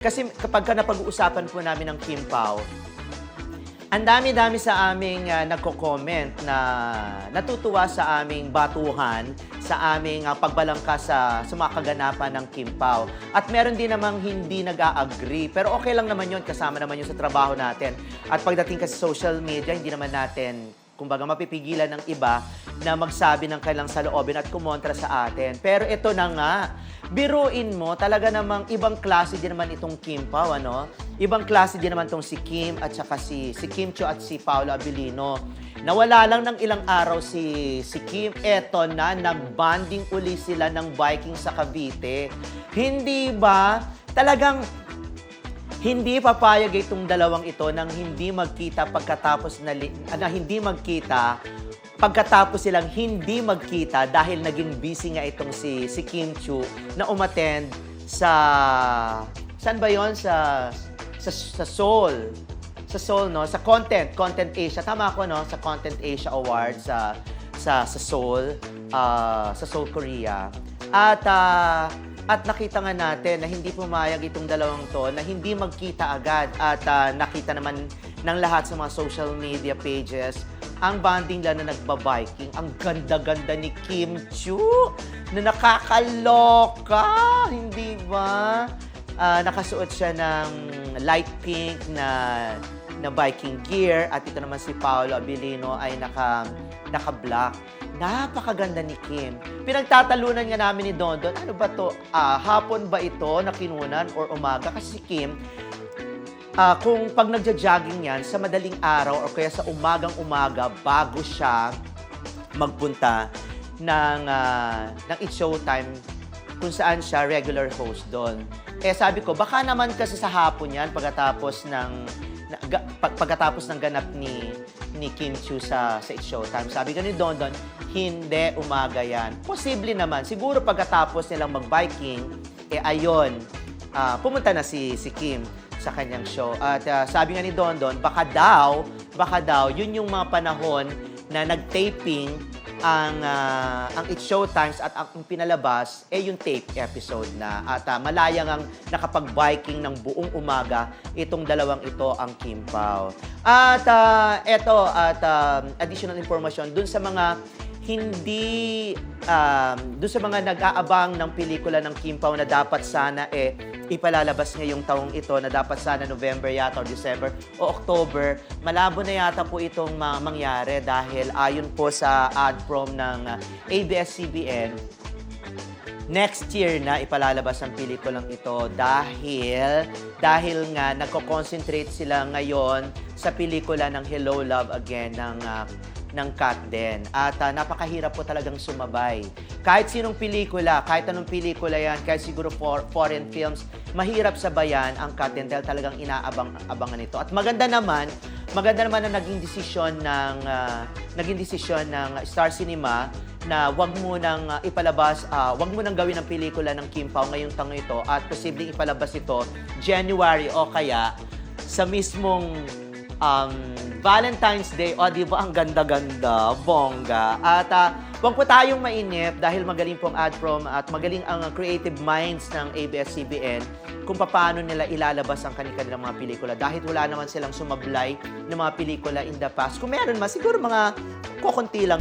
Kasi kapag ka napag-uusapan po namin ng Kim Pao, ang dami-dami sa aming ah, nagko-comment na natutuwa sa aming batuhan, sa aming ah, pagbalangka sa, sa mga kaganapan ng Kim Pao. At meron din namang hindi nag-a-agree. Pero okay lang naman yun, kasama naman yun sa trabaho natin. At pagdating kasi social media, hindi naman natin kumbaga mapipigilan ng iba na magsabi ng kailang saloobin at kumontra sa atin. Pero ito na nga, biruin mo, talaga namang ibang klase din naman itong Kim Pao, ano? Ibang klase din naman itong si Kim at saka si, si Kim Cho at si Paolo Abilino. Nawala lang ng ilang araw si, si Kim, eto na, nag-bonding uli sila ng Viking sa Cavite. Hindi ba? Talagang hindi papayag itong dalawang ito nang hindi magkita pagkatapos na, na hindi magkita pagkatapos silang hindi magkita dahil naging busy nga itong si si Kim Chu na umattend sa saan ba 'yon sa sa sa Seoul. Sa Seoul no? Sa Content Content Asia. Tama ako no? Sa Content Asia Awards sa sa sa Seoul ah, sa Seoul Korea. At ah, at nakita nga natin na hindi pumayag itong dalawang to na hindi magkita agad. At ah, nakita naman ng lahat sa mga social media pages ang bonding lang na nagbabiking. Ang ganda-ganda ni Kim Chu na nakakaloka, hindi ba? Ah, nakasuot siya ng light pink na na biking gear at ito naman si Paolo Abilino ay naka naka-black. Napakaganda ni Kim. Pinagtatalunan nga namin ni Dondon, ano ba to? Ah, hapon ba ito na kinunan or umaga? Kasi si Kim, ah, kung pag nagja-jogging yan, sa madaling araw o kaya sa umagang-umaga, bago siya magpunta ng, ah, ng It's Showtime kung saan siya regular host doon. Eh sabi ko, baka naman kasi sa hapon yan pagkatapos ng na, pag- pagkatapos ng ganap ni ni Kim Chu sa sa It's Showtime. Sabi ko ni Don Don, hindi umaga yan. Posible naman. Siguro pagkatapos nilang mag-biking, eh ayon, ah, pumunta na si si Kim sa kanyang show. At ah, sabi nga ni Don Don, baka daw, baka daw, yun yung mga panahon na nag-taping ang ah, ang It's Showtimes at ang pinalabas eh yung tape episode na at ah, malayang ang nakapag-biking ng buong umaga itong dalawang ito ang Kim Pao. At ah, eto at ah, additional information dun sa mga hindi um, dun sa mga nag-aabang ng pelikula ng Kim Pao na dapat sana eh ipalalabas ngayong taong ito na dapat sana November yata or December o October. Malabo na yata po itong ma- mangyari dahil ayon po sa ad prom ng uh, ABS-CBN, next year na ipalalabas ang pelikulang ito dahil dahil nga nagko-concentrate sila ngayon sa pelikula ng Hello Love Again ng ah, ng Kat din. At ah, napakahirap po talagang sumabay. Kahit sinong pelikula, kahit anong pelikula yan, kahit siguro for, foreign films, mahirap sabayan ang Kat din dahil talagang inaabang-abangan ito. At maganda naman, maganda naman na naging desisyon ng ah, naging desisyon ng Star Cinema na wag mo nang ah, ipalabas, ah, wag mo nang gawin ang pelikula ng Kim Pao ngayong tango ito at posibleng ipalabas ito January o kaya sa mismong um, Valentine's Day. O, di ba? Ang ganda-ganda, bongga. At ah, huwag po tayong mainip dahil magaling pong ad prom at magaling ang creative minds ng ABS-CBN kung paano nila ilalabas ang kanilang mga pelikula. Dahil wala naman silang sumablay ng mga pelikula in the past. Kung meron man, siguro mga kukunti lang.